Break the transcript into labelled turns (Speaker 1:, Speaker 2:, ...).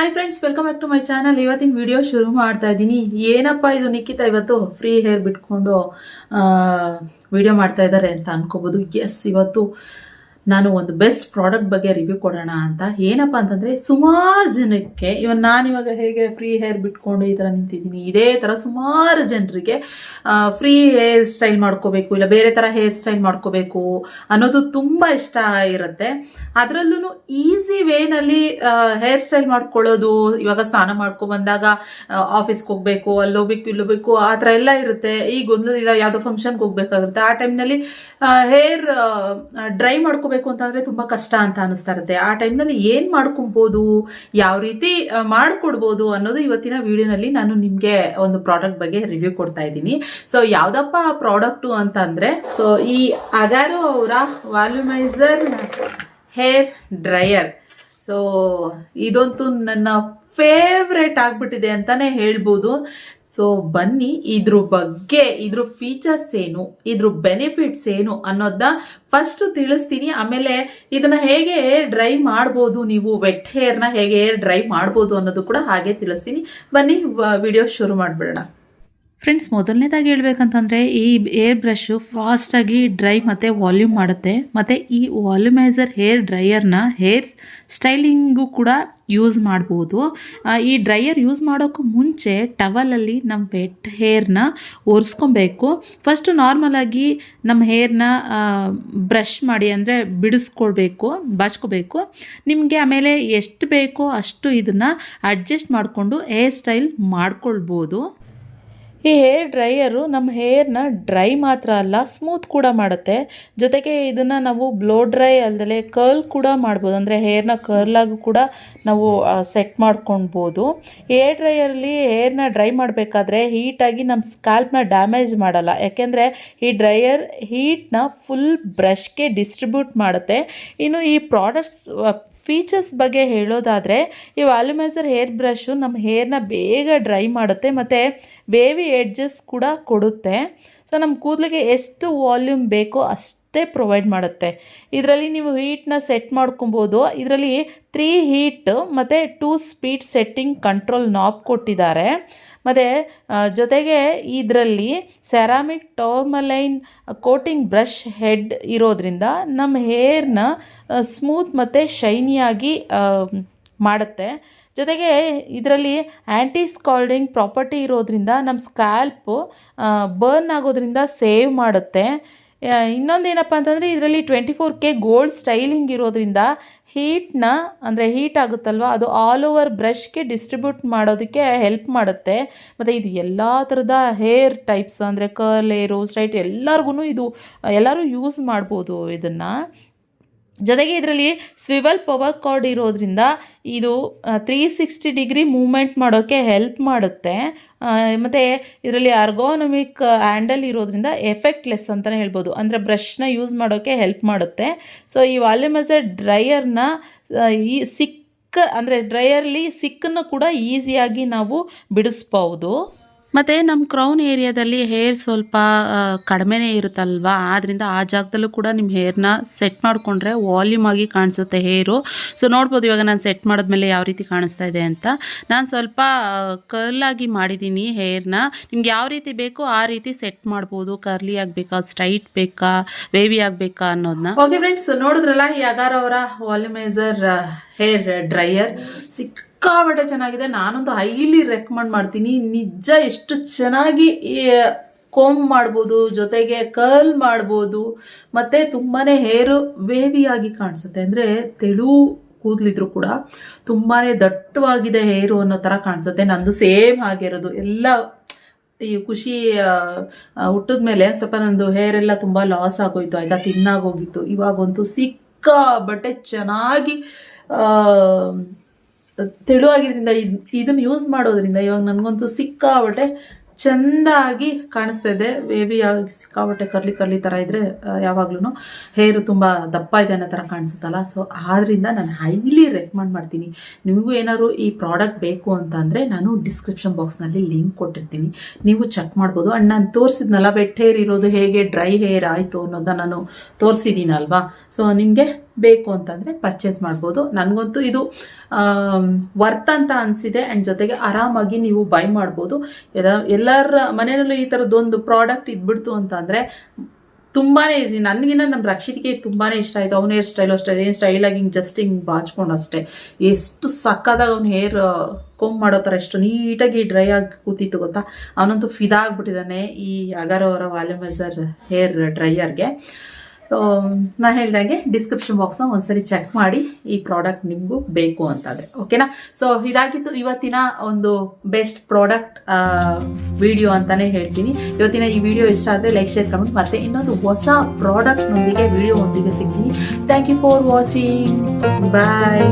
Speaker 1: Hi friends welcome back to my channel ಇವತ್ತಿನ video ಶುರು ಮಾಡ್ತಾ ಇದ್ದೀನಿ. ಏನಪ್ಪ ಇದು ನಿಖಿತ ಇವತ್ತು ಫ್ರೀ ಹೇರ್ ಬಿಟ್ಕೊಂಡು ವಿಡಿಯೋ ಮಾಡ್ತಾ ಇದ್ದಾರೆ ಅಂತ ಅನ್ಕೋಬೋದು. ಎಸ್ ಇವತ್ತು ನಾನು ಒಂದು ಬೆಸ್ಟ್ ಪ್ರಾಡಕ್ಟ್ ಬಗ್ಗೆ ರಿವ್ಯೂ ಕೊಡೋಣ ಅಂತ. ಏನಪ್ಪ ಅಂತಂದರೆ ಸುಮಾರು ಜನಕ್ಕೆ ಇವನ್ ನಾನಿವಾಗ ಹೇಗೆ ಫ್ರೀ ಹೇರ್ ಬಿಟ್ಕೊಂಡು ಈ ಥರ ನಿಂತಿದ್ದೀನಿ, ಇದೇ ಥರ ಸುಮಾರು ಜನರಿಗೆ ಫ್ರೀ ಹೇರ್ ಸ್ಟೈಲ್ ಮಾಡ್ಕೋಬೇಕು, ಇಲ್ಲ ಬೇರೆ ಥರ ಹೇರ್ ಸ್ಟೈಲ್ ಮಾಡ್ಕೋಬೇಕು ಅನ್ನೋದು ತುಂಬ ಇಷ್ಟ ಇರುತ್ತೆ. ಅದರಲ್ಲೂ ಈಸಿ ವೇನಲ್ಲಿ ಹೇರ್ ಸ್ಟೈಲ್ ಮಾಡ್ಕೊಳ್ಳೋದು, ಇವಾಗ ಸ್ನಾನ ಮಾಡ್ಕೊ ಬಂದಾಗ ಆಫೀಸ್ಗೆ ಹೋಗ್ಬೇಕು, ಅಲ್ಲಿ ಹೋಗ್ಬೇಕು, ಇಲ್ಲಿ ಹೋಗ್ಬೇಕು, ಆ ಥರ ಎಲ್ಲ ಇರುತ್ತೆ. ಈಗ ಒಂದು ಇಲ್ಲ ಯಾವುದೋ ಫಂಕ್ಷನ್ಗೆ ಹೋಗ್ಬೇಕಾಗುತ್ತೆ. ಆ ಟೈಮ್ನಲ್ಲಿ ಹೇರ್ ಡ್ರೈ ಮಾಡ್ಕೋಬೇಕು ಅಂತಂದರೆ ತುಂಬ ಕಷ್ಟ ಅಂತ ಅನಿಸ್ತಾ ಇರುತ್ತೆ. ಆ ಟೈಮ್ನಲ್ಲಿ ಏನು ಮಾಡ್ಕೊಬೋದು, ಯಾವ ರೀತಿ ಮಾಡಿಕೊಡ್ಬೋದು ಅನ್ನೋದು ಇವತ್ತಿನ ವಿಡಿಯೋನಲ್ಲಿ ನಾನು ನಿಮಗೆ ಒಂದು ಪ್ರಾಡಕ್ಟ್ ಬಗ್ಗೆ ರಿವ್ಯೂ ಕೊಡ್ತಾ ಇದ್ದೀನಿ. ಸೊ ಯಾವುದಪ್ಪ ಪ್ರಾಡಕ್ಟು ಅಂತ ಸೊ ಈ ಅಗಾರೋ ಅವರ ವಾಲ್ಯೂಮೈಸರ್ ಹೇರ್ ಡ್ರೈಯರ್ ಸೊ ಇದಂತೂ ನನ್ನ ಫೇವ್ರೇಟ್ ಆಗ್ಬಿಟ್ಟಿದೆ ಅಂತಾನೆ ಹೇಳ್ಬೋದು. ಸೊ ಬನ್ನಿ, ಇದ್ರ ಬಗ್ಗೆ, ಇದ್ರ ಫೀಚರ್ಸ್ ಏನು, ಇದ್ರ ಬೆನಿಫಿಟ್ಸ್ ಏನು ಅನ್ನೋದನ್ನ ಫಸ್ಟ್ ತಿಳಿಸ್ತೀನಿ. ಆಮೇಲೆ ಇದನ್ನ ಹೇಗೆ ಡ್ರೈ ಮಾಡ್ಬೋದು ನೀವು ವೆಟ್ ಹೇರ್ನ ಹೇಗೆ ಡ್ರೈ ಮಾಡ್ಬೋದು ಅನ್ನೋದು ಕೂಡ ಹಾಗೆ ತಿಳಿಸ್ತೀನಿ. ಬನ್ನಿ ವಿಡಿಯೋ ಶುರು ಮಾಡಿಬಿಡೋಣ. ಫ್ರೆಂಡ್ಸ್ ಮೊದಲನೇದಾಗಿ ಹೇಳ್ಬೇಕಂತಂದರೆ ಈ ಏರ್ ಬ್ರಷ್ಷು ಫಾಸ್ಟಾಗಿ ಡ್ರೈ ಮತ್ತು ವಾಲ್ಯೂಮ್ ಮಾಡುತ್ತೆ. ಮತ್ತು ಈ ವಾಲ್ಯೂಮೈಸರ್ ಹೇರ್ ಡ್ರೈಯರ್ನ ಹೇರ್ ಸ್ಟೈಲಿಂಗು ಕೂಡ ಯೂಸ್ ಮಾಡ್ಬೋದು. ಈ ಡ್ರೈಯರ್ ಯೂಸ್ ಮಾಡೋಕ್ಕೂ ಮುಂಚೆ ಟವಲಲ್ಲಿ ನಮ್ಮ ವೆಟ್ ಹೇರ್ನ ಒರೆಸ್ಕೊಬೇಕು. ಫಸ್ಟು ನಾರ್ಮಲಾಗಿ ನಮ್ಮ ಹೇರ್ನ ಬ್ರಷ್ ಮಾಡಿ ಅಂದರೆ ಬಿಡಿಸ್ಕೊಳ್ಬೇಕು, ಬಾಚ್ಕೋಬೇಕು. ನಿಮಗೆ ಆಮೇಲೆ ಎಷ್ಟು ಬೇಕೋ ಅಷ್ಟು ಇದನ್ನು ಅಡ್ಜಸ್ಟ್ ಮಾಡಿಕೊಂಡು ಹೇರ್ ಸ್ಟೈಲ್ ಮಾಡ್ಕೊಳ್ಬೋದು. ಈ ಹೇರ್ ಡ್ರೈಯರು ನಮ್ಮ ಹೇರ್ನ ಡ್ರೈ ಮಾತ್ರ ಅಲ್ಲ ಸ್ಮೂತ್ ಕೂಡ ಮಾಡುತ್ತೆ. ಜೊತೆಗೆ ಇದನ್ನು ನಾವು ಬ್ಲೋ ಡ್ರೈ ಅಲ್ಲದೆ ಕರ್ಲ್ ಕೂಡ ಮಾಡ್ಬೋದು. ಅಂದರೆ ಹೇರ್ನ ಕರ್ಲಾಗೂ ಕೂಡ ನಾವು ಸೆಟ್ ಮಾಡ್ಕೊಳ್ಬೋದು ಹೇರ್ ಡ್ರೈಯರಲ್ಲಿ ಹೇರ್ನ ಡ್ರೈ ಮಾಡಬೇಕಾದ್ರೆ ಹೀಟಾಗಿ ನಮ್ಮ ಸ್ಕ್ಯಾಲ್ಪ್ನ ಡ್ಯಾಮೇಜ್ ಮಾಡಲ್ಲ. ಯಾಕೆಂದರೆ ಈ ಡ್ರೈಯರ್ ಹೀಟ್ನ ಫುಲ್ ಬ್ರಷ್ಗೆ ಡಿಸ್ಟ್ರಿಬ್ಯೂಟ್ ಮಾಡುತ್ತೆ. ಇನ್ನು ಈ ಪ್ರಾಡಕ್ಟ್ಸ್ ಫೀಚರ್ಸ್ ಬಗ್ಗೆ ಹೇಳೋದಾದರೆ, ಈ ವಾಲ್ಯೂಮೈಸರ್ ಹೇರ್ ಬ್ರಷು ನಮ್ಮ ಹೇರ್ನ ಬೇಗ ಡ್ರೈ ಮಾಡುತ್ತೆ, ಮತ್ತು ಬೇವಿ ಎಡ್ಜಸ್ ಕೂಡ ಕೊಡುತ್ತೆ. ಸೊ ನಮ್ಮ ಕೂದಲಿಗೆ ಎಷ್ಟು ವಾಲ್ಯೂಮ್ ಬೇಕೋ ಅಷ್ಟೇ ಪ್ರೊವೈಡ್ ಮಾಡುತ್ತೆ. ಇದರಲ್ಲಿ ನೀವು ಹೀಟ್ನ ಸೆಟ್ ಮಾಡ್ಕೊಬೋದು. ಇದರಲ್ಲಿ ತ್ರೀ ಹೀಟ್ ಮತ್ತು two speed setting control knob ಕೊಟ್ಟಿದ್ದಾರೆ. ಮತ್ತು ಜೊತೆಗೆ ಇದರಲ್ಲಿ ceramic tourmaline coating brush head ಇರೋದ್ರಿಂದ ನಮ್ಮ ಹೇರ್ನ ಸ್ಮೂತ್ ಮತ್ತು ಶೈನಿಯಾಗಿ ಮಾಡುತ್ತೆ. ಜೊತೆಗೆ ಇದರಲ್ಲಿ ಆ್ಯಂಟಿ ಸ್ಕಾಲ್ಡಿಂಗ್ ಪ್ರಾಪರ್ಟಿ ಇರೋದ್ರಿಂದ ನಮ್ಮ ಸ್ಕ್ಯಾಲ್ಪು ಬರ್ನ್ ಆಗೋದ್ರಿಂದ ಸೇವ್ ಮಾಡುತ್ತೆ. ಇನ್ನೊಂದು ಏನಪ್ಪ ಅಂತಂದರೆ ಇದರಲ್ಲಿ twenty four K gold styling ಇರೋದ್ರಿಂದ ಹೀಟ್ನ ಅಂದರೆ ಹೀಟ್ ಆಗುತ್ತಲ್ವ, ಅದು ಆಲ್ ಓವರ್ ಬ್ರಷ್ಗೆ ಡಿಸ್ಟ್ರಿಬ್ಯೂಟ್ ಮಾಡೋದಕ್ಕೆ ಹೆಲ್ಪ್ ಮಾಡುತ್ತೆ. ಮತ್ತು ಇದು ಎಲ್ಲ ಥರದ ಹೇರ್ ಟೈಪ್ಸ್ ಅಂದರೆ ಕರ್ಲ್ ಹೇರು ಸ್ಟ್ರೈಟ್ ಎಲ್ಲರಿಗೂ ಇದು ಎಲ್ಲರೂ ಯೂಸ್ ಮಾಡ್ಬೋದು ಇದನ್ನು. ಜೊತೆಗೆ ಇದರಲ್ಲಿ ಸ್ವಿವಲ್ ಪವರ್ ಕಾರ್ಡ್ ಇರೋದ್ರಿಂದ ಇದು ತ್ರೀ ಸಿಕ್ಸ್ಟಿ ಡಿಗ್ರಿ ಮೂಮೆಂಟ್ ಮಾಡೋಕ್ಕೆ ಹೆಲ್ಪ್ ಮಾಡುತ್ತೆ. ಮತ್ತು ಇದರಲ್ಲಿ ಅರ್ಗೋನಮಿಕ್ ಹ್ಯಾಂಡಲ್ ಇರೋದ್ರಿಂದ ಎಫೆಕ್ಟ್ಲೆಸ್ ಅಂತಲೇ ಹೇಳ್ಬೋದು. ಅಂದರೆ ಬ್ರಷ್ನ ಯೂಸ್ ಮಾಡೋಕ್ಕೆ ಹೆಲ್ಪ್ ಮಾಡುತ್ತೆ. ಸೊ ಈ ವಾಲ್ಯೂಮೈಸರ್ ಡ್ರೈಯರ್ನ ಈ ಸಿಕ್ಕ ಅಂದರೆ ಡ್ರೈಯರ್ಲಿ ಸಿಕ್ಕನ್ನು ಕೂಡ ಈಸಿಯಾಗಿ ನಾವು ಬಿಡಿಸ್ಬೋದು ಮತ್ತು ನಮ್ಮ ಕ್ರೌನ್ ಏರಿಯಾದಲ್ಲಿ ಹೇರ್ ಸ್ವಲ್ಪ ಕಡಿಮೆನೇ ಇರುತ್ತಲ್ವಾ? ಆದ್ರಿಂದ ಆ ಜಾಗದಲ್ಲೂ ಕೂಡ ನಿಮ್ಮ ಹೇರ್ನ ಸೆಟ್ ಮಾಡಿಕೊಂಡ್ರೆ ವಾಲ್ಯೂಮ್ ಆಗಿ ಕಾಣಿಸುತ್ತೆ ಹೇರು ಸೊ ನೋಡ್ಬೋದು ಇವಾಗ ನಾನು ಸೆಟ್ ಮಾಡಿದ್ಮೇಲೆ ಯಾವ ರೀತಿ ಕಾಣಿಸ್ತಾ ಇದೆ ಅಂತ. ನಾನು ಸ್ವಲ್ಪ ಕರ್ಲಾಗಿ ಮಾಡಿದ್ದೀನಿ ಹೇರ್ನ ನಿಮ್ಗೆ ಯಾವ ರೀತಿ ಬೇಕೋ ಆ ರೀತಿ ಸೆಟ್ ಮಾಡ್ಬೋದು. ಕರ್ಲಿ ಆಗಬೇಕಾ ಸ್ಟ್ರೈಟ್ ಬೇಕಾ ವೇವಿ ಆಗಬೇಕಾ ಅನ್ನೋದನ್ನ ಓಕೆ ಫ್ರೆಂಡ್ಸ್ ನೋಡಿದ್ರಲ್ಲ ಈ ಅವರ ವಾಲ್ಯೂಮೈಸರ್ ಹೇರ್ ಡ್ರೈಯರ್ ಸಿಕ್ಕಾಪಟ್ಟೆ ಚೆನ್ನಾಗಿದೆ. ನಾನೊಂದು ಹೈಲಿ ರೆಕಮೆಂಡ್ ಮಾಡ್ತೀನಿ. ನಿಜ ಎಷ್ಟು ಚೆನ್ನಾಗಿ ಕೋಮ್ ಮಾಡ್ಬೋದು, ಜೊತೆಗೆ ಕರ್ಲ್ ಮಾಡ್ಬೋದು, ಮತ್ತು ತುಂಬಾ ಹೇರು ವೇವಿಯಾಗಿ ಕಾಣಿಸುತ್ತೆ. ಅಂದರೆ ತೆಳು ಕೂದಲಿದ್ರು ಕೂಡ ತುಂಬಾ ದಟ್ಟವಾಗಿದೆ ಹೇರು ಅನ್ನೋ ಥರ ಕಾಣಿಸುತ್ತೆ. ನಂದು ಸೇಮ್ ಆಗಿರೋದು ಎಲ್ಲ ಈ ಖುಷಿ ಹುಟ್ಟಿದ ಮೇಲೆ ಸ್ವಲ್ಪ ನಂದು ಹೇರ್ ಎಲ್ಲ ತುಂಬ ಲಾಸ್ ಆಗೋಯ್ತು, ಆಯಿತಾ? ತಿನ್ನಾಗೋಗಿತ್ತು ಇವಾಗಂತೂ ಸಿಕ್ಕಾಬಟ್ಟೆ ಚೆನ್ನಾಗಿ ಆ, ಇದು ಇದನ್ನು ಯೂಸ್ ಮಾಡೋದ್ರಿಂದ ಇವಾಗ ನನಗಂತೂ ಸಿಕ್ಕಾಬಟ್ಟೆ ಚೆಂದಾಗಿ ಕಾಣಿಸ್ತಾ ಇದೆ. ಬೇಬಿ ಆಗಿ ಸಿಕ್ಕಾಬಟ್ಟೆ ಕರ್ಲಿ ಕರ್ಲಿ ಥರ ಇದ್ದರೆ ಯಾವಾಗ್ಲೂ ಹೇರು ತುಂಬ ದಪ್ಪ ಇದೆ ಅನ್ನೋ ಥರ ಕಾಣಿಸುತ್ತಲ್ಲ. ಸೊ ಆದ್ದರಿಂದ ನಾನು ಹೈಲಿ ರೆಕಮೆಂಡ್ ಮಾಡ್ತೀನಿ. ನಿಮಗೂ ಏನಾದ್ರು ಈ ಪ್ರಾಡಕ್ಟ್ ಬೇಕು ಅಂತ ಅಂದರೆ ನಾನು ಡಿಸ್ಕ್ರಿಪ್ಷನ್ ಬಾಕ್ಸ್ನಲ್ಲಿ ಲಿಂಕ್ ಕೊಟ್ಟಿರ್ತೀನಿ. ನೀವು ಚೆಕ್ ಮಾಡ್ಬೋದು. ಆ್ಯಂಡ್ ನಾನು ತೋರಿಸಿದ್ನಲ್ಲ ಬೆಟ್ ಹೇರ್ ಇರೋದು ಹೇಗೆ ಡ್ರೈ ಹೇರ್ ಆಯಿತು ಅನ್ನೋದನ್ನ ನಾನು ತೋರಿಸಿದ್ದೀನಲ್ವಾ? ಸೊ ನಿಮಗೆ ಬೇಕು ಅಂತಂದರೆ ಪರ್ಚೇಸ್ ಮಾಡ್ಬೋದು. ನನಗಂತೂ ಇದು ವರ್ತ್ ಅಂತ ಅನಿಸಿದೆ. ಆ್ಯಂಡ್ ಜೊತೆಗೆ ಆರಾಮಾಗಿ ನೀವು ಬೈ ಮಾಡ್ಬೋದು. ಎಲ್ಲ, ಎಲ್ಲರ ಮನೆಯಲ್ಲೂ ಈ ಥರದ್ದೊಂದು ಪ್ರಾಡಕ್ಟ್ ಇದ್ಬಿಡ್ತು ಅಂತಂದರೆ ತುಂಬಾ ಈಸಿ ನನಗಿನ್ನ ನಮ್ಮ ರಕ್ಷಿತಿಗೆ ತುಂಬಾ ಇಷ್ಟ ಆಯಿತು. ಅವನ ಹೇರ್ ಸ್ಟೈಲು ಅಷ್ಟೇ, ಏನು ಸ್ಟೈಲಾಗಿ ಹಿಂಗೆ ಜಸ್ಟ್ ಹಿಂಗೆ ಬಾಚ್ಕೊಂಡು ಅಷ್ಟೇ. ಎಷ್ಟು ಸಕ್ಕದಾಗ ಅವ್ನ ಹೇರ್ ಕೊಂಬ್ ಮಾಡೋ ಥರ ಎಷ್ಟು ನೀಟಾಗಿ ಡ್ರೈ ಆಗಿ ಕೂತಿತ್ತು ಗೊತ್ತಾ? ಅವನಂತೂ ಫಿದಾ ಆಗ್ಬಿಟ್ಟಿದ್ದಾನೆ ಈ ಅಗರವರ ವಾಲ್ಯೂಮೈಸರ್ ಹೇರ್ ಡ್ರೈಯರ್ಗೆ ಸೊ ನಾನು ಹೇಳಿದಾಗೆ ಡಿಸ್ಕ್ರಿಪ್ಷನ್ ಬಾಕ್ಸ್ನ ಒಂದ್ಸರಿ ಚೆಕ್ ಮಾಡಿ ಈ ಪ್ರಾಡಕ್ಟ್ ನಿಮಗೂ ಬೇಕು ಅಂತಂದರೆ ಓಕೆನಾ ಸೊ ಇದಾಗಿತ್ತು ಇವತ್ತಿನ ಒಂದು ಬೆಸ್ಟ್ ಪ್ರಾಡಕ್ಟ್ ವಿಡಿಯೋ ಅಂತಲೇ ಹೇಳ್ತೀನಿ. ಇವತ್ತಿನ ಈ ವಿಡಿಯೋ ಇಷ್ಟ ಆದರೆ ಲೈಕ್ ಶೇರ್ ಕಮೆಂಟ್ ಮತ್ತೆ ಇನ್ನೊಂದು ಹೊಸ ಪ್ರಾಡಕ್ಟ್ನೊಂದಿಗೆ ವಿಡಿಯೋ ಒಂದಿಗೆ ಸಿಗ್ತೀನಿ. Thank you for watching bye